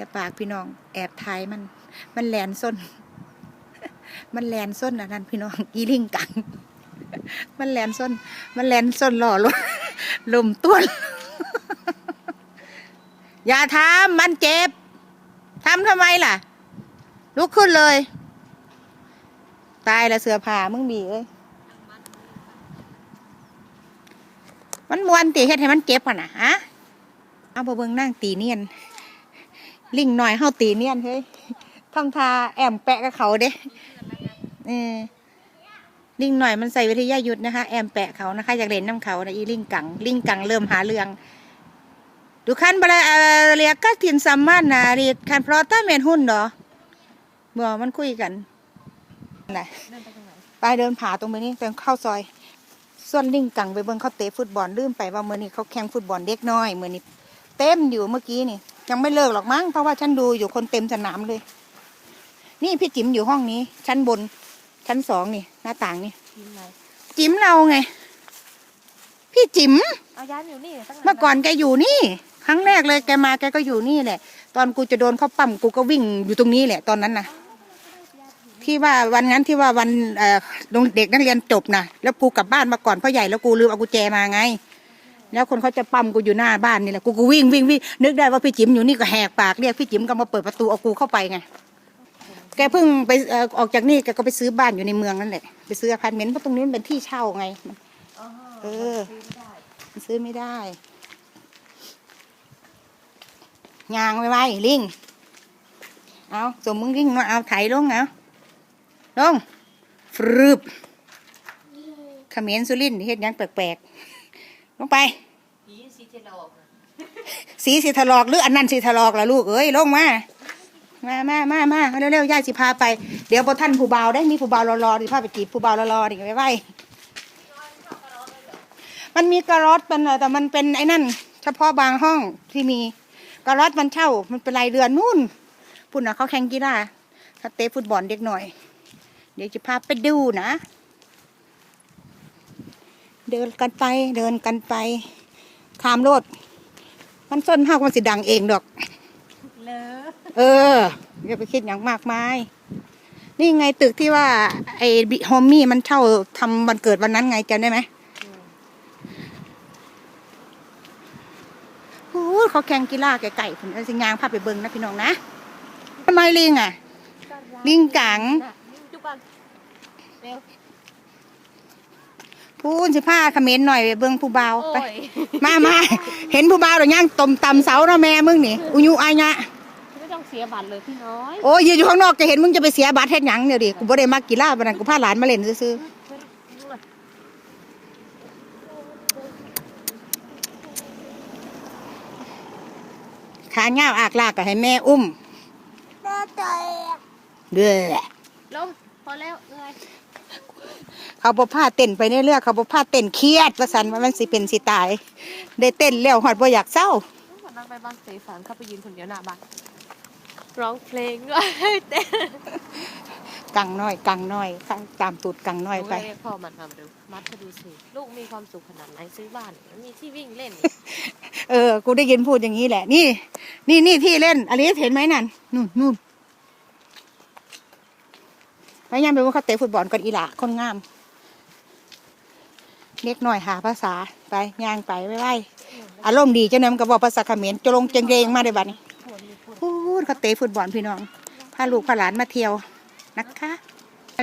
อย่าปากพี่น้อง แอบถ่ายมัน มันแลนส้น มันแลนส้นอันนั้นพี่น้อง อีลิงกัง มันแลนส้น มันแลนส้นหล่อลมลมต้วนอย่าทำมันเจ็บทำทำไมล่ะ ลุกขึ้นเลย ตายล้วเสือผ่ามึงบีเอ้ยมันมวนตีเฮ็ดให้มันเจ็บอะนะฮะเอาบ่เบิงนั่งตีเนียน ลิงหน่อยเฮาตีเนียนเฮ้ยทำทาแอมแปะกับเขาเด้เออลิงหน่อยมันใส่วิทยายุทธนะคะ แอมแปะเขานะคะอยากเล่นน้ำเขานะอีลิงกังลิงกังเริ่มหาเรื่องดูคันบลาเรียกก็ทินซัมมันนะเรียกคันเพราะต้าเมนหุ่นเนาะบ่มันคุยกันนะไปเดินผาตรงไปนี่เดินเข้าซอย ส่วนลิงกังไปเบิ่งเขาเตะฟุตบอลลืมไปว่าเมื่อนี้เขาแข่งฟุตบอลเด็กน้อยเมื่อนี้เต็มอยู่เมื่อกี้นี่ ยังไม่เลิกหรอกมั้งเพราะว่าฉันดูอยู่คนเต็มสนามเลย นี่พี่จิ๋มอยู่ห้องนี้ ชั้นบน ชั้นสองนี่ หน้าต่างนี่ทีมไหนจิ๋มเราไง พี่จิ๋มเอาย้ายมาอยู่นี่ตั้งนานเมื่อก่อนแกอยู่นี่ ครั้งแรกเลยแกมาแกก็อยู่นี่แหละ ตอนกูจะโดนเขาปั๊มกูก็วิ่งอยู่ตรงนี้แหละตอนนั้นนะที่ว่าวันนั้นที่ว่าวันเอ่อโรงเด็กนักเรียนจบนะแล้วกูกลับบ้านมาก่อนพ่อใหญ่แล้วกูลืมเอากุญแจมาไง แล้วคนเขาจะปั๊มกูอยู่หน้าบ้านนี่แหละกูก็วิ่งวิ่งวิ่งนึกได้ว่าพี่จิ๋มอยู่นี่ก็แหกปากเรียกพี่จิ๋มก็มาเปิดประตูเอากูเข้าไปไงแกเพิ่งไปเอ่อออกจากนี่แกก็ไปซื้อบ้านอยู่ในเมืองนั่นแหละไปซื้ออพาร์ตเมนต์เพราะตรงนี้มันเป็นที่เช่าไง เออซื้ไม่ได้มันซื้อไม่ได้ยางไว้ไว้ลิงเอาสมมึงลิงมาเอาไถลงเอาลงฟรึบเขมรสุรินทร์เฮ็ดหยังแปลกๆ ลงไป ผีซีเจลอกสีสิถลอกหรืออันนั้นสิถลอกล่ะลูกเอ้ยลงมามามามามาเร็วๆย่าสิพาไปเดี๋ยวพอท่านผู้บ่าวได้มีผู้บ่าวรอๆดิพาไปจีบผู้บ่าวรอๆดิไว้ไว้มันมีกระรอดมันน่ะแต่มันเป็นไอ้นั่น เฉพาะบางห้องที่มีกระรอดมันเช่า มันเป็นรายเดือนนู่นพุ่นน่ะเขาแข่งกีฬาถ้าเตะฟุตบอลเด็กหน่อย เดี๋ยวจะพาไปดูนะ เดินกันไปเดินกันไปขามรถมันส้นห้ามันสิดังเองดอกเลอเอออย่าไปคิดอย่างมากมาย นี่ไงตึกที่ว่า ไอ้บิโฮมมี่มันเช่าทำวันเกิดวันนั้นไงจำได้ไหมโอ้ยเขาแข่งกีฬาไก่ๆผมเอาสิงางพาไปเบิ้งนะพี่น้องนะทำไมลิงอะ ลิงกังน่ะลิงจุกก่อนเร็ว พูนสิผ้าเขมรหน่อยไปเบิ้งผู้บ่าวโอ้ไปยมามาเห็นผู้บ่าวหรือย่างตมตำเสาเนาะแม่มึงนี่อุยุอายะไม่ต้องเสียบัตรเลยพี่น้อยโอ้ยยืนอยู่ข้างนอกจะเห็นมึงจะไปเสียบัตรเฮ็ดหยังเดี๋ยวดิกูบ่ได้มากีฬาบันนั้นกูพาหลานมาเล่นซื่อๆขาเงาวอากลากก็ให้แม่อุ้มเด้อ ลงพ อแล้วเหนื่อยเขาบ่พาเต้นไปในเรือเขาบ่พาเต้นเครียดว่าซั่นว่ามันสิเป็นสิตาย ได้เต้นแล้วฮอดบ่อยากเศร้าวันนั้นไปบ้านเสฝันเข้าไปยืนคนเดียวหน้าบ้านร้องเพลงด้วยเต้นกังน้อยกังน้อยกังตามตูดกังน้อยไปหนูก็เรียกพ่อมันมาดูมัดมาดูสิลูกมีความสุขขนาดไหนซื้อบ้านมันมีที่วิ่งเล่น เออ กูได้ยินพูดอย่างนี้แหละ นี่ นี่นี่ที่เล่นอลิสเห็นไหมนั่นนู่นนู่น พยายามไปว่าเขาเตะฟุตบอลกันอีหละคนงาม เล็กหน่อยหาภาษาไปย่างไปไว้ไว้อารมณ์ดีเจ้านั้นก็บอกภาษาเขมรจะลงเจงเรงมาได้บัดนี้พูดเขาเตะฟุตบอลพี่น้องพาลูกพาหลานมาเที่ยวนะคะ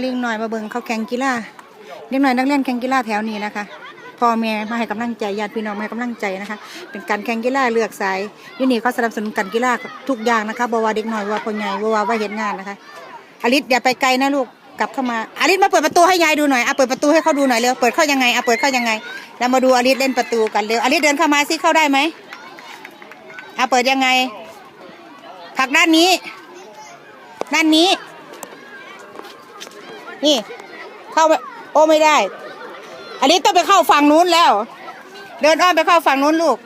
เล็กหน่อยมาเบิ่งเขาแข่งกีฬาเล็กหน่อยนักเล่นแข่งกีฬาแถวนี้นะคะพ่อแม่มาให้กำลังใจญาติพี่น้องมาให้กำลังใจนะคะ เป็นการแข่งกีฬาเลือกสายยูนี่เขาสนับสนุนการกีฬาทุกอย่างนะคะบว่าเด็กหน้อยบว่าคนใหญ่บว่าว่าเห็นงานนะคะอลิศอย่าไปไกลนะลูก กลับเข้ามาอลิศมาเปิดประตูให้ยายดูหน่อยอะเปิดประตูให้เขาดูหน่อยเร็วเปิดเข้ายังไงอะเปิดเข้ายังไงแล้วมาดูอลิศเล่นประตูกันเร็วอลิศเดินเข้ามาสิเข้าได้ไหมอะเปิดยังไงผักด้านนี้ ด้านนี้ นี่ เข้าไปโอ้ไม่ได้ อันนี้ต้องไปเข้าฝั่งนู้นแล้ว เดินอ้อมไปเข้าฝั่งนู้นลูก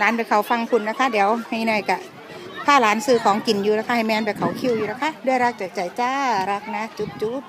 ร้านไปเข้าฟังคุณนะคะ เดี๋ยวให้หน่อยกะ ถ้าหลานซื้อของกินอยู่นะคะให้แมนไปเขาคิวอยู่นะคะด้วยรักจากใจจ้ารักนะจุ๊บจุ๊บ